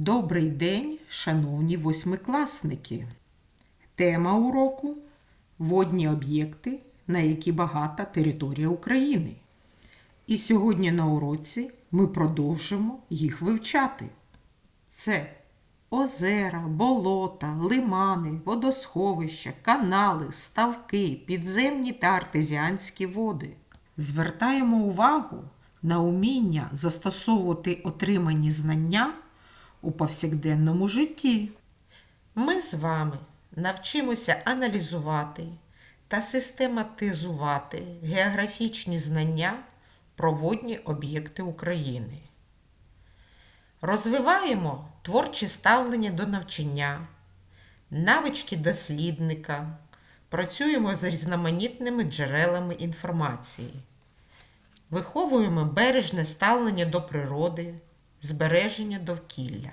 Добрий день, шановні восьмикласники. Тема уроку водні об'єкти, на які багата територія України. І сьогодні на уроці ми продовжимо їх вивчати. Це озера, болота, лимани, водосховища, канали, ставки, підземні та артезіанські води. Звертаємо увагу на уміння застосовувати отримані знання у повсякденному житті. Ми з вами навчимося аналізувати та систематизувати географічні знання про водні об'єкти України. Розвиваємо творче ставлення до навчання, навички дослідника, працюємо з різноманітними джерелами інформації, виховуємо бережне ставлення до природи, збереження довкілля.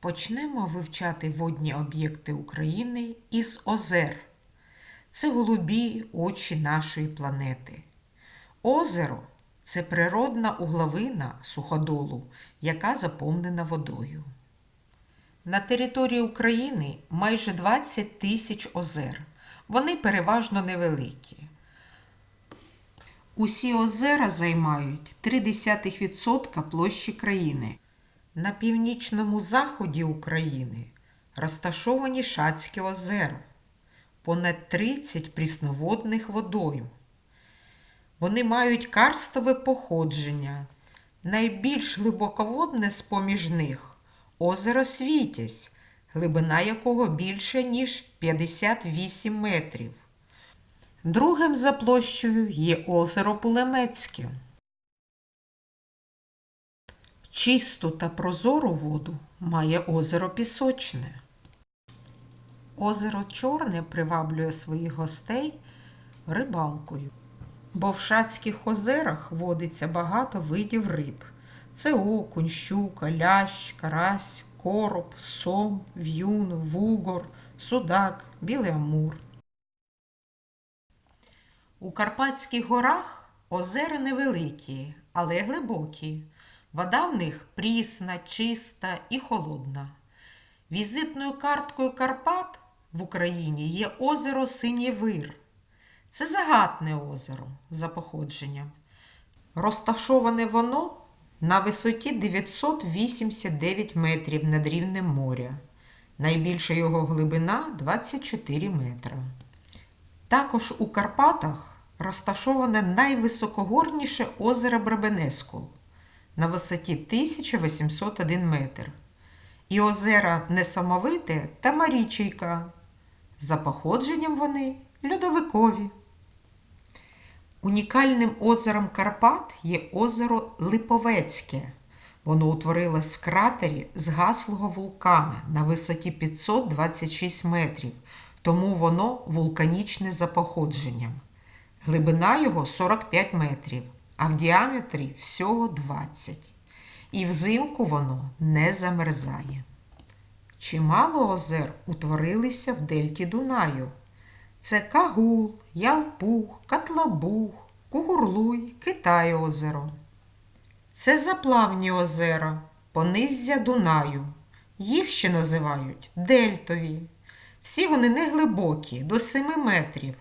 Почнемо вивчати водні об'єкти України із озер. Це голубі очі нашої планети. Озеро це природна угловина суходолу, яка заповнена водою. На території України майже 20 тисяч озер. Вони переважно невеликі. Усі озера займають 0,3% площі країни. На північному заході України розташовані Шацькі озера, понад 30 прісноводних водойм. Вони мають карстове походження. Найбільш глибоководне з поміж них озеро Світязь, глибина якого більше, ніж 58 метрів. Другим за площею є озеро Пулемецьке. Чисту та прозору воду має озеро Пісочне. Озеро Чорне приваблює своїх гостей рибалкою. Бо в Шацьких озерах водиться багато видів риб. Це окунь, щука, лящ, карась, короб, сом, в'юн, вугор, судак, білий амур. У Карпатських горах озера невеликі, але глибокі. Вода в них прісна, чиста і холодна. Візитною карткою Карпат в Україні є озеро Синій Вир. Це загатне озеро за походженням. Розташоване воно на висоті 989 метрів над рівнем моря. Найбільша його глибина 24 метри. Також у Карпатах розташоване найвисокогорніше озеро Бребенескул на висоті 1801 метр. І озера Несамовите та Марічейка. За походженням вони льодовикові. Унікальним озером Карпат є озеро Липовецьке. Воно утворилось в кратері згаслого вулкана на висоті 526 метрів, тому воно вулканічне за походженням. Глибина його 45 метрів, а в діаметрі всього 20. І взимку воно не замерзає. Чимало озер утворилися в дельті Дунаю. Це Кагул, Ялпух, Катлабух, Кугурлуй, Китай озеро. Це заплавні озера, пониззя Дунаю. Їх ще називають дельтові. Всі вони не глибокі, до 7 метрів,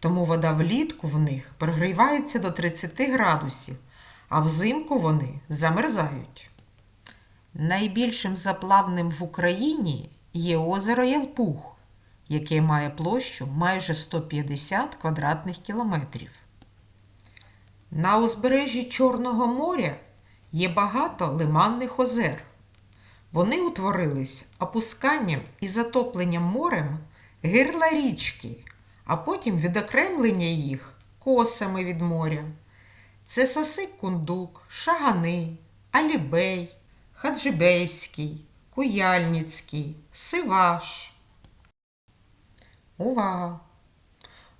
тому вода влітку в них прогрівається до 30 градусів, а взимку вони замерзають. Найбільшим заплавним в Україні є озеро Ялпух яке має площу майже 150 квадратних кілометрів. На узбережжі Чорного моря є багато лиманних озер. Вони утворились опусканням і затопленням морем гирла річки, а потім відокремлення їх косами від моря. Це Сасик Кундук, Шагани, Алібей, Хаджибейський, Куяльницький, Сиваш. Увага!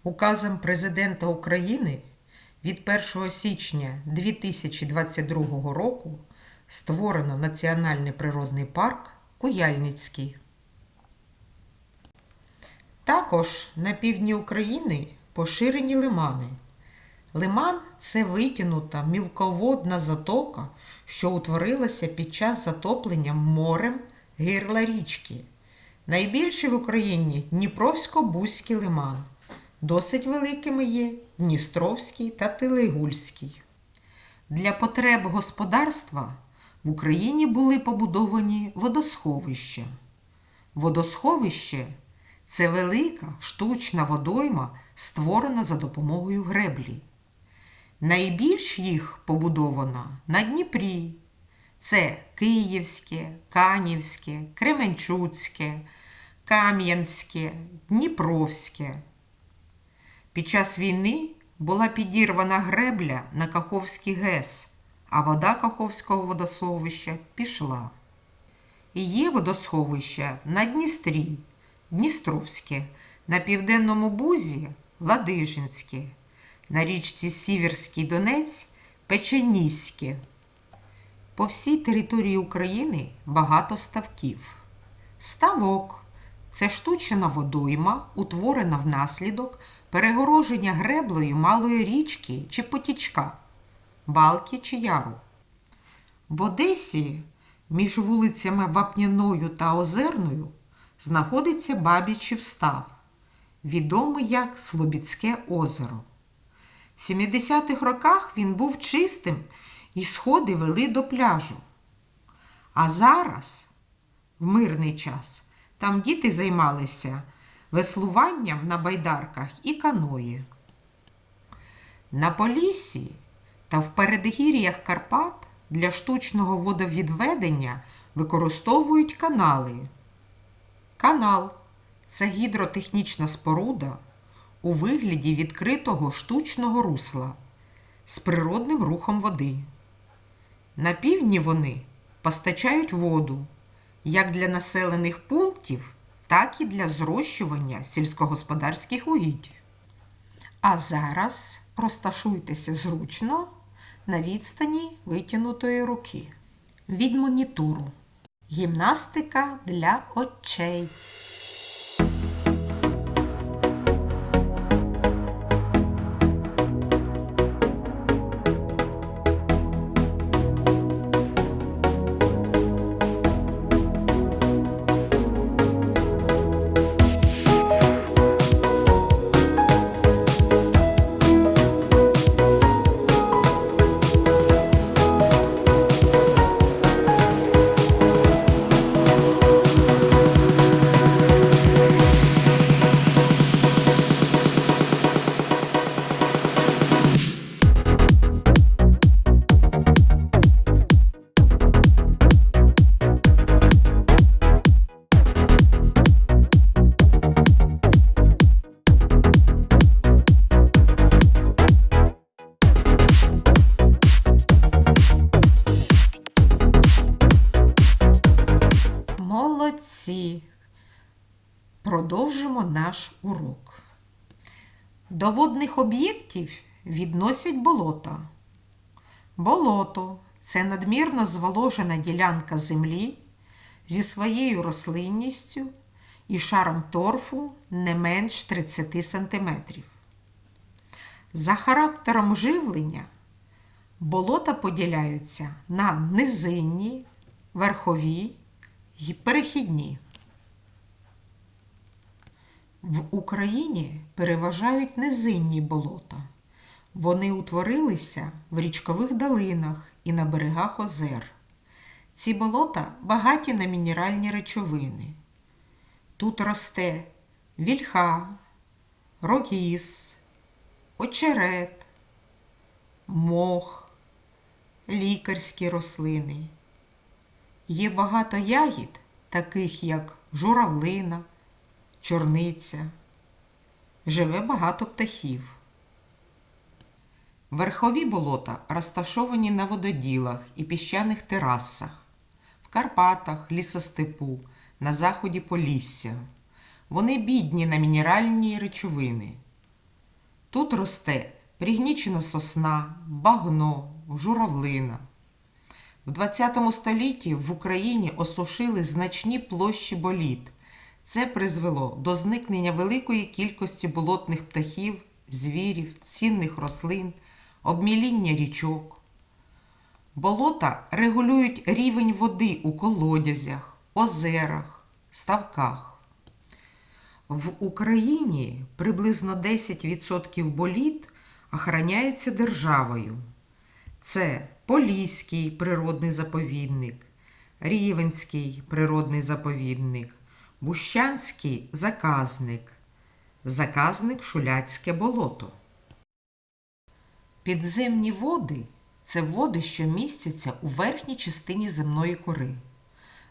Указом Президента України від 1 січня 2022 року створено Національний природний парк Куяльницький. Також на півдні України поширені лимани. Лиман це витягнута мілководна затока, що утворилася під час затоплення морем гирла річки. Найбільший в Україні Дніпровсько-Бузький лиман. Досить великими є Дністровський та Телегульський. Для потреб господарства в Україні були побудовані водосховища. Водосховище це велика штучна водойма, створена за допомогою греблі. Найбільш їх побудовано на Дніпрі. Це Київське, Канівське, Кременчуцьке, Кам'янське, Дніпровське. Під час війни була підірвана гребля на Каховський ГЕС, а вода Каховського водосховища пішла. І є водосховища на Дністрі, Дністровське, на Південному Бузі Ладижинське, на річці Сіверський Донець Печеніське. По всій території України багато ставків. Ставок це штучна водойма, утворена внаслідок перегороження греблею малої річки чи потічка, балки чи яру. В Одесі між вулицями Вапняною та Озерною знаходиться Бабічів став, відомий як Слобідське озеро. В 70-х роках він був чистим і сходи вели до пляжу. А зараз, в мирний час, там діти займалися веслуванням на байдарках і каної. На Поліссі та в передгір'ях Карпат для штучного водовідведення використовують канали. Канал це гідротехнічна споруда у вигляді відкритого штучного русла з природним рухом води. На півдні вони постачають воду як для населених пунктів, так і для зрощування сільськогосподарських угідь. А зараз розташуйтеся зручно на відстані витягнутої руки від монітору. Гімнастика для очей. Наш урок. До водних об'єктів відносять болота. Болото це надмірно зволожена ділянка землі зі своєю рослинністю і шаром торфу не менш 30 см. За характером живлення болота поділяються на низинні, верхові й перехідні. В Україні переважають низинні болота. Вони утворилися в річкових долинах і на берегах озер. Ці болота багаті на мінеральні речовини. Тут росте вільха, рогіз, очерет, мох, лікарські рослини. Є багато ягід, таких як журавлина, чорниця. Живе багато птахів. Верхові болота розташовані на вододілах і піщаних терасах, в Карпатах, лісостепу, на заході Полісся. Вони бідні на мінеральні речовини. Тут росте пригнічена сосна, багно, журавлина. В ХХ столітті в Україні осушили значні площі боліт. Це призвело до зникнення великої кількості болотних птахів звірів, цінних рослин, обміління річок. Болота регулюють рівень води у колодязях, озерах, ставках. В Україні приблизно 10% боліт охороняється державою. Це Поліський природний заповідник, Рівенський природний заповідник, Бущанський заказник, заказник Шуляцьке болото. Підземні води це води, що містяться у верхній частині земної кори.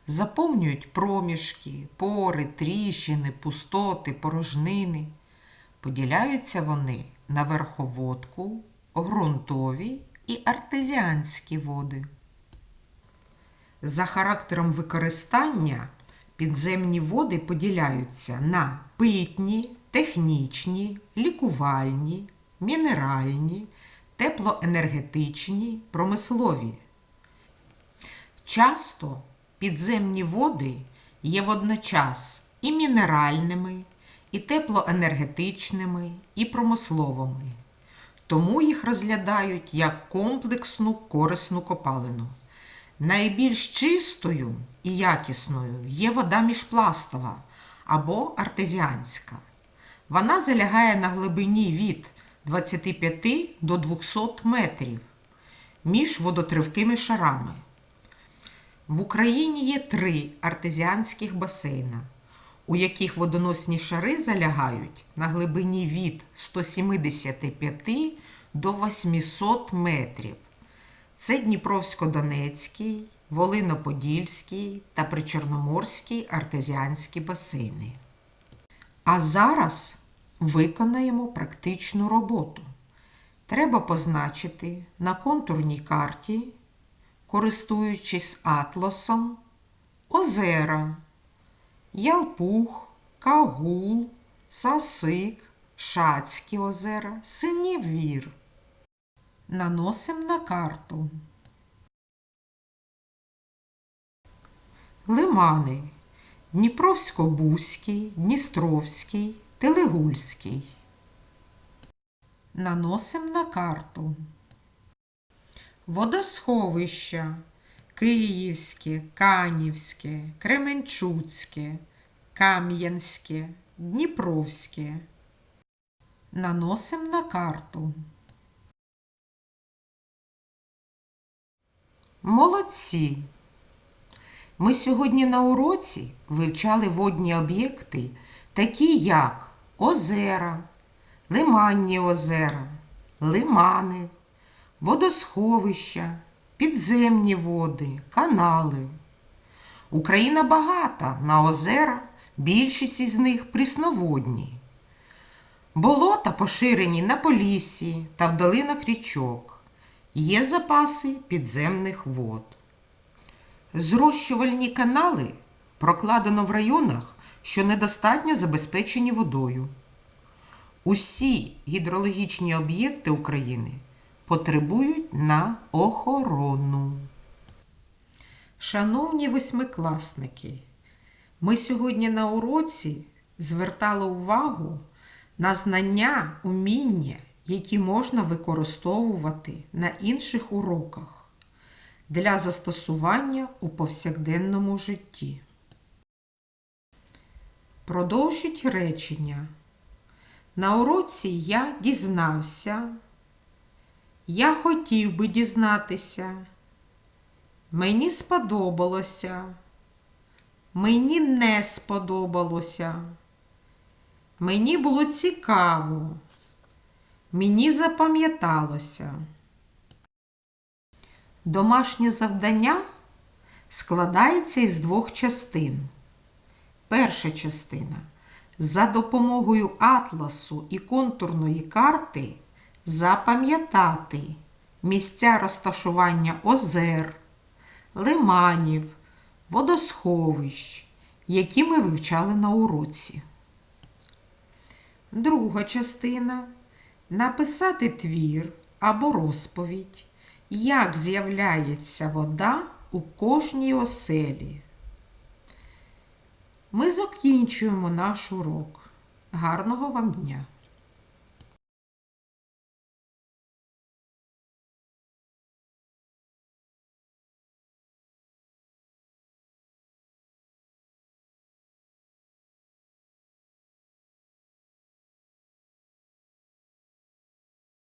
Заповнюють проміжки, пори, тріщини, пустоти, порожнини. Поділяються вони на верховодку, ґрунтові і артезіанські води. За характером використання підземні води поділяються на питні, технічні, лікувальні, мінеральні, теплоенергетичні, промислові. Часто підземні води є водночас і мінеральними, і теплоенергетичними, і промисловими. Тому їх розглядають як комплексну корисну копалину. Найбільш чистою і якісною є вода міжпластова або артезіанська. Вона залягає на глибині від 25 до 200 метрів між водотривкими шарами. В Україні є три артезіанських басейна, у яких водоносні шари залягають на глибині від 175 до 800 метрів. Це Дніпровсько-Донецький, Волино-Подільський та Причорноморський артезіанські басейни. А зараз виконаємо практичну роботу. Треба позначити на контурній карті, користуючись атласом, озера, Ялпух, Кагул, Сасик, Шацькі озера, Синівір. Наносимо на карту. Лимани Дніпровсько-Бузький, Дністровський, Телегульський. Наносимо на карту. Водосховища Київське, Канівське, Кременчуцьке, Кам'янське, Дніпровське. Наносимо на карту. Молодці! Ми сьогодні на уроці вивчали водні об'єкти, такі як озера, лиманні озера, лимани, водосховища, підземні води, канали. Україна багата на озера, більшість із них прісноводні. Болота поширені на поліссі та в долинах річок. Є запаси підземних вод. Зрощувальні канали прокладено в районах, що недостатньо забезпечені водою. Усі гідрологічні об'єкти України потребують на охорону. Шановні восьмикласники, ми сьогодні на уроці звертали увагу на знання, уміння, які можна використовувати на інших уроках для застосування у повсякденному житті. Продовжіть речення. На уроці я дізнався. Я хотів би дізнатися. Мені сподобалося. Мені не сподобалося. Мені було цікаво. Мені запам'яталося. Домашнє завдання складається із двох частин. Перша частина. За допомогою атласу і контурної карти запам'ятати місця розташування озер, лиманів, водосховищ, які ми вивчали на уроці. Друга частина написати твір або розповідь, як з'являється вода у кожній оселі. Ми закінчуємо наш урок. Гарного вам дня!